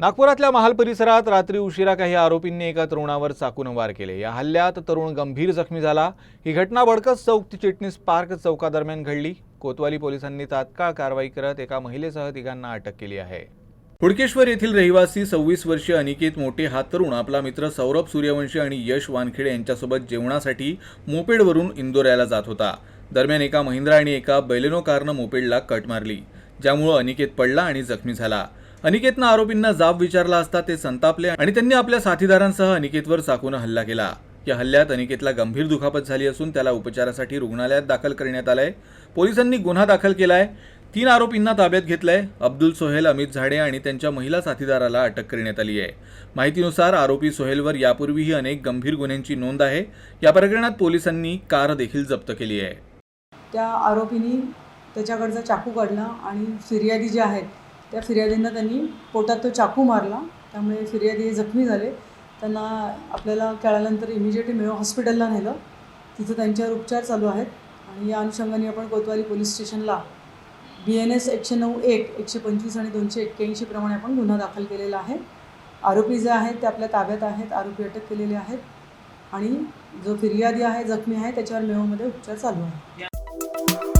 नागपुरातल्या महाल परिसरात रात्री उशिरा काही आरोपींनी एका तरुणावर चाकून वार केले. या हल्ल्यात तरुण गंभीर जखमी झाला. ही घटना बडकस चौक ते चिटणीस पार्क चौकादरम्यान घडली. कोतवाली पोलिसांनी तात्काळ कारवाई करत एका महिलेसह तिघांना अटक केली आहे. हुडकेश्वर येथील रहिवासी सव्वीस वर्षीय अनिकेत मोठे हा तरुण आपला मित्र सौरभ सूर्यवंशी आणि यश वानखेडे यांच्यासोबत जेवणासाठी मोपेडवरून इंदोर जात होता. दरम्यान एका महिंद्रा आणि एका बैलेनो कारनं मोपेडला कट मारली. ज्यामुळं अनिकेत पडला आणि जखमी झाला. अनिकेतनं आरोपींना जाब विचारला असता ते संतापले आणि त्यांनी आपल्या साथीदारांसह अनिकेतवर चाकून हल्ला केला. या हल्ल्यात अनिकेतला गंभीर दुखापत झाली असून त्याला उपचारासाठी रुग्णालयात दाखल करण्यात आलंय. पोलिसांनी गुन्हा दाखल केलाय. तीन आरोपींना ताब्यात घेतलंय. अब्दुल सोहेल अमित झाडे आणि त्यांच्या महिला साथीदाराला अटक करण्यात आली आहे. माहितीनुसार आरोपी सोहेलवर यापूर्वीही अनेक गंभीर गुन्ह्यांची नोंद आहे. या प्रकरणात पोलिसांनी कार देखील जप्त केली आहे. त्या आरोपींनी त्याच्याकडचा चाकू काढला आणि फिर्यादी ज्या आहेत त्या फिर्यादींना त्यांनी पोटात तो चाकू मारला. त्यामुळे फिर्यादी हे जखमी झाले. त्यांना आपल्याला कळाल्यानंतर इमिजिएटली मेयो हॉस्पिटलला नेलं. तिथं त्यांच्यावर उपचार चालू आहेत. आणि या अनुषंगाने आपण कोतवाली पोलीस स्टेशनला बी एन एस एकशे नऊ एक एकशे पंचवीस आणि दोनशे एक्क्याऐंशी प्रमाणे आपण गुन्हा दाखल केलेला आहे. आरोपी जे आहेत ते आपल्या ताब्यात आहेत. आरोपी अटक केलेले आहेत. आणि जो फिर्यादी आहे जखमी आहे त्याच्यावर मेळोमध्ये उपचार चालू आहे